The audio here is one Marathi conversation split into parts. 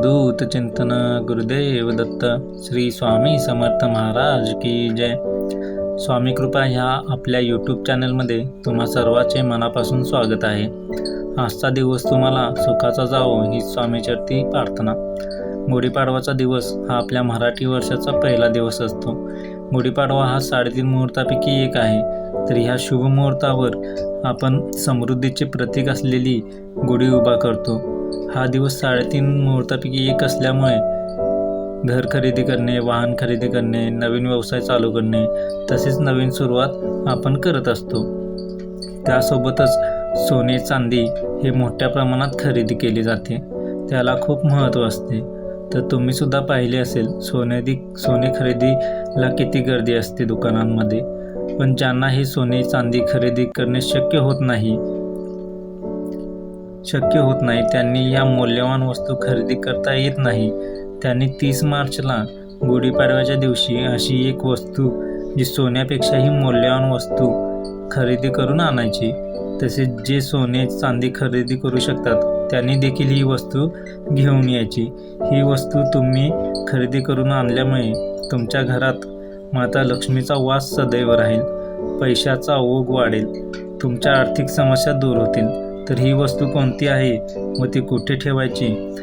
अवधूत चिंतन गुरुदेव दत्त श्री स्वामी समर्थ महाराज की जय. स्वामी कृपा ह्या आपल्या यूट्यूब चॅनलमध्ये तुम्हा सर्वांचे मनापासून स्वागत आहे. आजचा दिवस तुम्हाला सुखाचा जावो ही स्वामीचरती प्रार्थना. गुढीपाडवाचा दिवस हा आपल्या मराठी वर्षाचा पहिला दिवस असतो. गुढीपाडवा हा साडेतीन मुहूर्तापैकी एक आहे. तर ह्या शुभ मुहूर्तावर आपण समृद्धीचे प्रतीक असलेली गुढी उभा करतो. हा दिवस साडेतीन मुहूर्तापैकी एक असल्यामुळे घर खरेदी करणे वाहन खरेदी करणे नवीन व्यवसाय चालू करणे तसेच नवीन सुरुवात आपण करत असतो. त्यासोबतच सोने चांदी हे मोठ्या प्रमाणात खरेदी केली जाते. त्याला खूप महत्त्व असते. तर तुम्ही सुद्धा पाहिले असेल सोनेदी सोने खरेदीला किती गर्दी असते दुकानांमध्ये. पण ज्यांना हे सोने चांदी खरेदी करणे शक्य होत नाही शक्य होत नाही. त्यांनी या मौल्यवान वस्तू खरेदी करता येत नाही. त्यांनी तीस मार्चला गुढीपाडव्याच्या दिवशी अशी एक वस्तू जी सोन्यापेक्षाही मौल्यवान वस्तू खरेदी करून आणायची तसेच जे सोने चांदी खरेदी करू शकतात त्यांनी देखील ही वस्तू घेऊन यायची. ही वस्तू तुम्ही खरेदी करून आणल्यामुळे तुमच्या घरात माता लक्ष्मीचा वास सदैव राहील. पैशाचा ओघ वाढेल. तुमच्या आर्थिक समस्या दूर होतील. तर ही वस्तू कोणती आहे? व ती कुठे ठेवायची?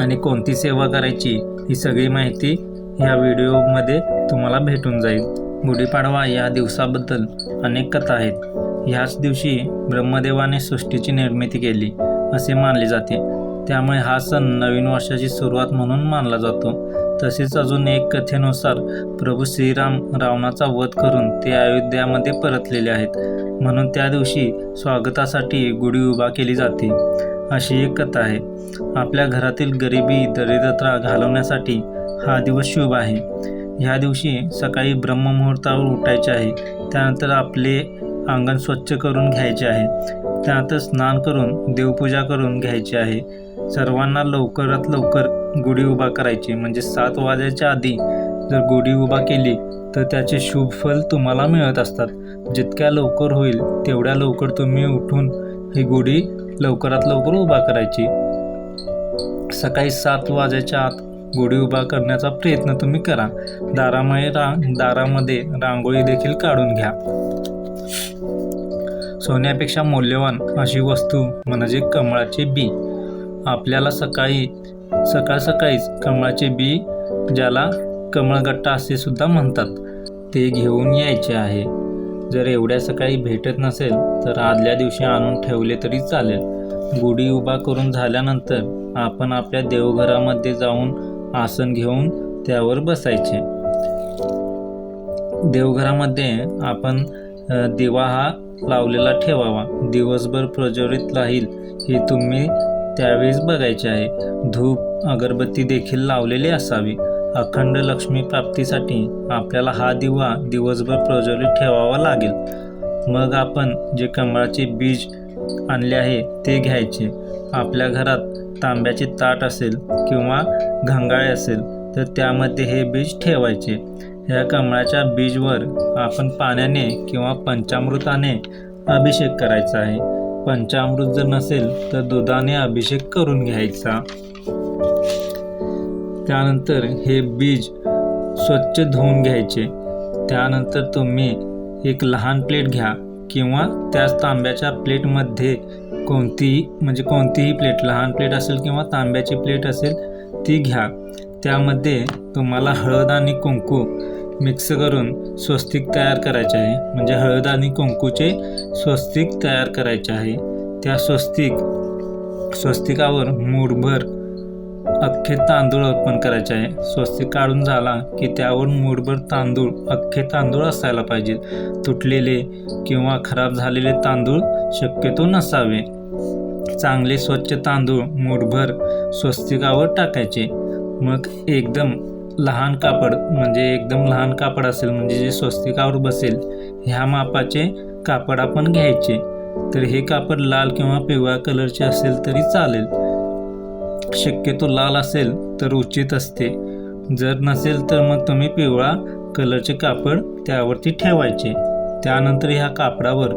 आणि कोणती सेवा करायची? ही सगळी माहिती ह्या व्हिडिओमध्ये तुम्हाला भेटून जाईल. गुढीपाडवा या दिवसाबद्दल अनेक कथा आहेत. ह्याच दिवशी ब्रह्मदेवाने सृष्टीची निर्मिती केली असे मानले जाते. त्यामुळे हा सण नवीन वर्षाची सुरुवात म्हणून मानला जातो. तसेच अजून एक कथेनुसार प्रभू श्रीराम रावणाचा वध करून ते अयोध्यामध्ये परतलेले आहेत. म्हणून त्या दिवशी स्वागतासाठी गुढी उभा केली जाते. अशी एक कथा आहे. आपल्या घरातील गरिबी दरिद्रता घालवण्यासाठी हा दिवस शुभ आहे. ह्या दिवशी सकाळी ब्रह्ममुहूर्तावर उठायचे आहे. त्यानंतर आपले अंगण स्वच्छ करून घ्यायचे आहे. त्यानंतर स्नान करून देवपूजा करून घ्यायची आहे. सर्वांना लवकरात लवकर गुढी उभा करायची. म्हणजे सात वाजायच्या आधी जर गुढी उभा केली तर त्याचे शुभ फल तुम्हाला मिळत असतात. जितक्या लवकर होईल तेवढ्या लवकर तुम्ही उठून ही गुढी लवकरात लवकर उभा करायची. सकाळी सात वाजायच्या आत गुढी उभा करण्याचा प्रयत्न तुम्ही करा. दारामध्ये रा दारामध्ये रांगोळी देखील काढून घ्या. सोन्यापेक्षा मौल्यवान अशी वस्तू म्हणजे कमळाचे बी. आपल्याला सकाळी सकाळ सकाळीच कमळाचे बी ज्याला कमळगट्टा असे सुद्धा म्हणतात ते घेऊन यायचे आहे. जर एवढ्या सकाळी भेटत नसेल तर आदल्या दिवशी आणून ठेवले तरी चालेल. गुढी उभा करून झाल्यानंतर आपण आपल्या देवघरामध्ये जाऊन आसन घेऊन त्यावर बसायचे. देवघरामध्ये आपण दिवा हा लावलेला ठेवावा. दिवसभर प्रज्वलित राहील हे तुम्ही त्यावेळेस बघायचे आहे. धूप अगरबत्ती देखील लावलेली असावी. अखंड लक्ष्मी प्राप्तीसाठी आपल्याला हा दिवा दिवसभर प्रज्वलित ठेवावा लागेल. मग आपण जे कमळाचे बीज आणले आहे ते घ्यायचे. आपल्या घरात तांब्याचे ताट असेल किंवा घंगाळे असेल तर त्यामध्ये हे बीज ठेवायचे. ह्या कमळाच्या बीजवर आपण पाण्याने किंवा पंचामृताने अभिषेक करायचा आहे. पंचामृत जर नसेल तर दुधाने अभिषेक करून घ्यायचा. त्यानंतर हे बीज स्वच्छ धुवून घ्यायचे. त्यानंतर तुम्ही एक लहान प्लेट घ्या किंवा त्याच तांब्याच्या प्लेटमध्ये कोणतीही म्हणजे कोणतीही प्लेट लहान प्लेट असेल किंवा तांब्याची प्लेट असेल ती घ्या. त्यामध्ये तुम्हाला हळद आणि कुंकू मिक्स करून स्वस्तिक तयार करायचे आहे. म्हणजे हळद आणि कुंकूचे स्वस्तिक तयार करायचे आहे. त्या स्वस्तिक स्वस्तिकावर मूठभर अख्खे तांदूळ अर्पण करायचे आहे. स्वस्तिक काढून झाला की त्यावर मूठभर तांदूळ अख्खे तांदूळ असायला पाहिजे. तुटलेले किंवा खराब झालेले तांदूळ शक्यतो नसावे. चांगले स्वच्छ तांदूळ मूठभर स्वस्तिकावर टाकायचे. मग एकदम लहान कापड म्हणजे एकदम लहान कापड असेल म्हणजे जे स्वस्तिकावर बसेल ह्या मापाचे कापड आपण घ्यायचे. तर हे कापड लाल किंवा पिवळ्या कलरचे असेल तरी चालेल. शक्यतो लाल असेल तर उचित असते. जर नसेल तर मग तुम्ही पिवळा कलरचे कापड त्यावरती ठेवायचे. त्यानंतर ह्या कापडावर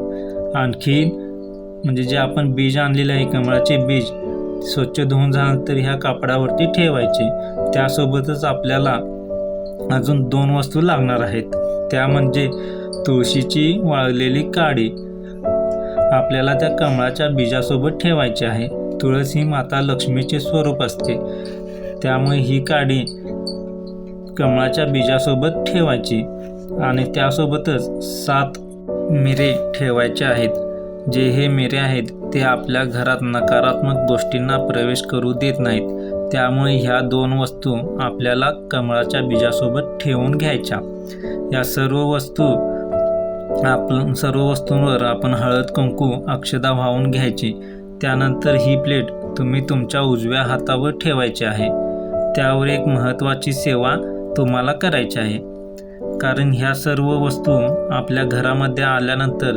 आणखी म्हणजे जे आपण बीज आणलेले आहे कमळाचे बीज स्वच्छ धुवून झाल्यानंतर ह्या कापडावरती ठेवायचे. त्यासोबतच आपल्याला अजून दोन वस्तू लागणार आहेत. त्या म्हणजे तुळशीची वाळलेली काडी. आपल्याला त्या कमळाच्या बीजासोबत ठेवायची आहे. तुळस ही माता लक्ष्मीचे स्वरूप असते. त्यामुळे ही काडी कमळाच्या बीजासोबत ठेवायची आणि त्यासोबतच सात मिरे ठेवायचे आहेत. जे हे मिरे आहेत ते आपल्या घरात नकारात्मक गोष्टींना प्रवेश करू देत नाहीत. त्यामुळे ह्या दोन वस्तू आपल्याला कमळाच्या बीजासोबत ठेवून घ्यायच्या. या सर्व वस्तू आपण सर्व वस्तूंवर आपण हळद कुंकू अक्षदा वाहून घ्यायची. त्यानंतर ही प्लेट तुम्ही तुमच्या उजव्या हातावर ठेवायची आहे. त्यावर एक महत्त्वाची सेवा तुम्हाला करायची आहे. कारण ह्या सर्व वस्तू आपल्या घरामध्ये आल्यानंतर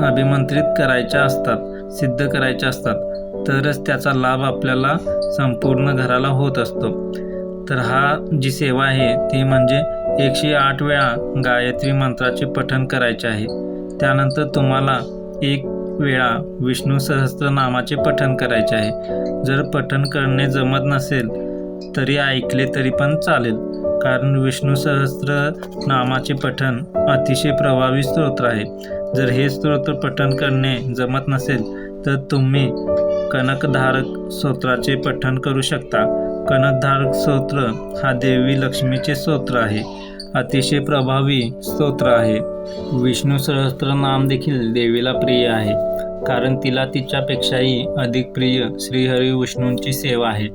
अभिमंत्रित करायच्या असतात सिद्ध करायच्या असतात. तरच त्याचा लाभ आपल्याला संपूर्ण घराला होत असतो. तर हा जी सेवा आहे ती म्हणजे एकशे आठ वेळा गायत्री मंत्राचे पठण करायचे आहे. त्यानंतर तुम्हाला एक वेळा विष्णू सहस्त्रनामाचे पठण करायचे आहे. जर पठण करणे जमत नसेल तरी ऐकले तरी पण चालेल. कारण विष्णू सहस्त्र नामाचे पठण अतिशय प्रभावी स्तोत्र आहे. जर हे स्तोत्र पठण करणे जमत नसेल तर तुम्ही कनकधारक स्तोत्राचे पठण करू शकता. कनकधारक स्तोत्र हा देवी लक्ष्मीचे स्तोत्र आहे. अतिशय प्रभावी स्तोत्र आहे. विष्णू सहस्त्र नाम देखील देवीला प्रिय आहे. कारण तिला तिच्यापेक्षाही अधिक प्रिय श्रीहरी विष्णूंची सेवा आहे.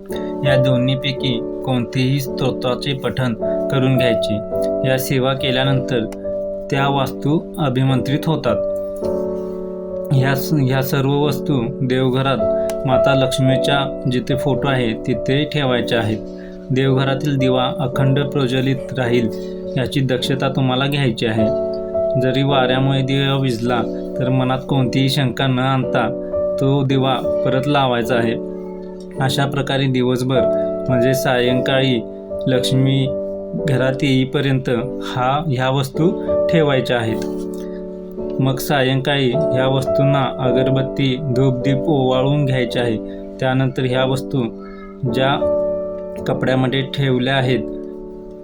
या दोन्हीपैकी कोणतेही स्तोत्राचे पठण करून घ्यायचे. या सेवा केल्यानंतर त्या वास्तू अभिमंत्रित होतात. ह्या ह्या सर्व वस्तू देवघरात माता लक्ष्मीच्या जिथे फोटो आहे तिथे ठेवायचे आहेत. देवघरातील दिवा अखंड प्रज्वलित राहील याची दक्षता तुम्हाला घ्यायची आहे. जरी वाऱ्यामुळे दिवा विजला तर मनात कोणतीही शंका न आणता तो दिवा परत लावायचा आहे. अशा प्रकारे दिवसभर म्हणजे सायंकाळी लक्ष्मी घरात येईपर्यंत हा ह्या वस्तू ठेवायच्या आहेत. मग सायंकाळी ह्या वस्तूंना अगरबत्ती धूपदीप ओवाळून घ्यायचे आहे. त्यानंतर ह्या वस्तू ज्या कपड्यामध्ये ठेवल्या आहेत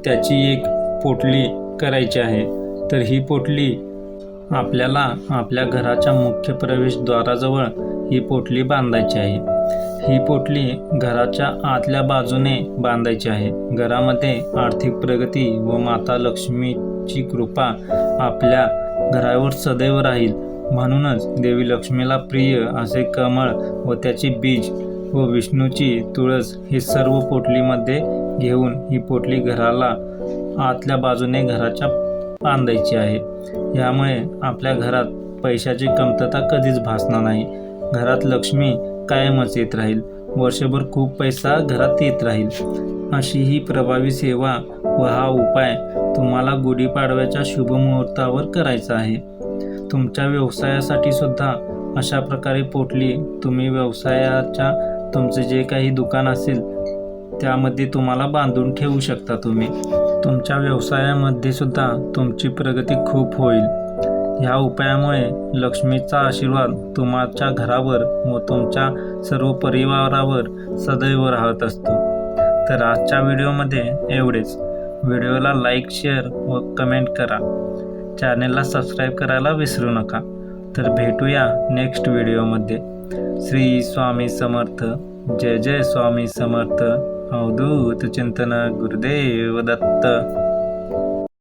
त्याची एक पोटली करायची आहे. तर ही पोटली आपल्याला आपल्या घराच्या मुख्य प्रवेशद्वाराजवळ ही पोटली बांधायची आहे. ही पोटली घराच्या आतल्या बाजूने बांधायची आहे. घरामध्ये आर्थिक प्रगती व माता लक्ष्मीची कृपा आपल्या घरावर सदैव राहील. म्हणूनच देवी लक्ष्मीला प्रिय असे कमळ व त्याचे बीज व विष्णूची तुळस हे सर्व पोटलीमध्ये घेऊन ही पोटली घराला आतल्या बाजूने घराच्या बांधायची आहे. यामुळे आपल्या घरात पैशाची कमतरता कधीच भासणार नाही. घरात लक्ष्मी कायमच येत राहील. वर्षभर खूप पैसा घरात येत राहील. अशी ही प्रभावी सेवा व हा उपाय तुम्हाला गुढीपाडव्याच्या शुभमुहूर्तावर करायचं करायचा आहे. तुमच्या व्यवसायासाठी सुद्धा अशा प्रकारे पोटली तुम्ही व्यवसायाच्या तुमचे जे काही दुकान असेल त्यामध्ये तुम्हाला बांधून ठेवू शकता तुम्ही. तुमच्या व्यवसायामध्ये सुद्धा तुमची प्रगती खूप होईल. ह्या उपायामुळे लक्ष्मीचा आशीर्वाद तुमच्या घरावर व तुमच्या सर्व परिवारावर सदैव राहत असतो. तर आजच्या व्हिडिओमध्ये एवढेच. व्हिडिओला लाईक शेअर व कमेंट करा. चॅनेलला सबस्क्राईब करायला विसरू नका. तर भेटूया नेक्स्ट व्हिडिओमध्ये. श्री स्वामी समर्थ. जय जय स्वामी समर्थ. अवधूत चिंतन गुरुदेव दत्त.